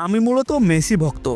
আমি মূলত মেসি ভক্ত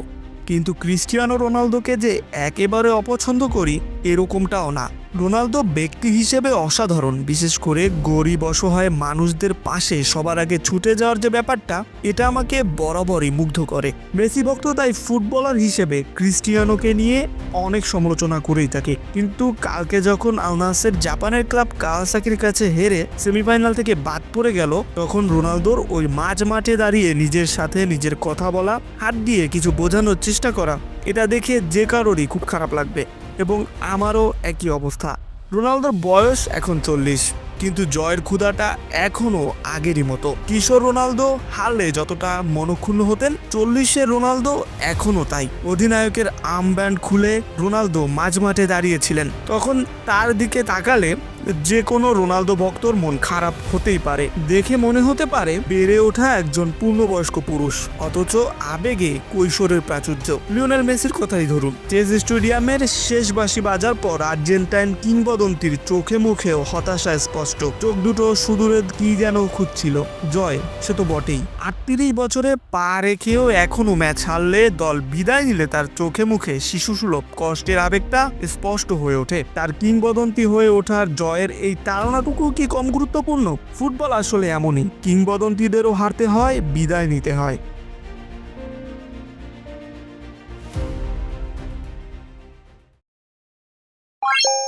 কিন্তু ক্রিস্টিয়ানো রোনালদোকে যে একেবারে অপছন্দ করি এরকমটাও না। রোনালদো ব্যক্তি হিসেবে অসাধারণ, বিশেষ করে গরিব অসহায় মানুষদের পাশে সবার আগে ছুটে যাওয়ার যে ব্যাপারটা, এটা আমাকে বরাবরই মুগ্ধ করে। মেসি ভক্ত তাই ফুটবলার হিসেবে ক্রিস্টিয়ানোকে নিয়ে অনেক সমালোচনা করেই থাকে। কিন্তু কালকে যখন আলনাসের জাপানের ক্লাব কাওয়াসাকির কাছে হেরে সেমিফাইনাল থেকে বাদ পড়ে গেল, তখন রোনালদোর ওই মাঝ মাঠে দাঁড়িয়ে নিজের সাথে নিজের কথা বলা, হাত দিয়ে কিছু বোঝানোর চেষ্টা করা, এটা দেখে যে কারোরই খুব খারাপ লাগবে। এবং আমারও একই অবস্থা। রোনালদোর বয়স এখন চল্লিশ, কিন্তু জয়ের ক্ষুধাটা এখনও আগেরই মতো। কিশোর রোনালদো হারলে যতটা মনক্ষুণ্ণ হতেন চল্লিশের রোনালদো এখনও তাই। অধিনায়কের আম ব্যান্ড খুলে রোনালদো মাঝমাঠে দাঁড়িয়েছিলেন। তখন তার দিকে তাকালে যে কোনো রোনালদো ভক্তর মন খারাপ হতেই পারে। দেখে মনে হতে পারে, বেড়ে ওঠা একজন পূর্ণবয়স্ক পুরুষ, অথচ আবেগে কৈশোরের প্রাচুর্য। লিওনেল মেসির কথাই ধরুন। চেজ স্টেডিয়ামের শেষ বাঁশি বাজার পর আর্জেন্টাইন কিংবদন্তির চোখে মুখেও হতাশা স্পষ্ট। চোখ দুটো সুদূরে কি যেন খুঁজছিল। জয়, সে তো বটেই। আটত্রিশ বছরে পা রেখেও এখনও ম্যাচ হারলে দল বিদায় নিলে তার চোখে মুখে শিশুসুলভ কষ্টের আবেগটা স্পষ্ট হয়ে ওঠে। তার কিংবদন্তি হয়ে ওঠার জয়ের এই তাড়নাটুকু কি কম গুরুত্বপূর্ণ? ফুটবল আসলে এমনই। কিংবদন্তিদেরও হারতে হয়, বিদায় নিতে হয়। you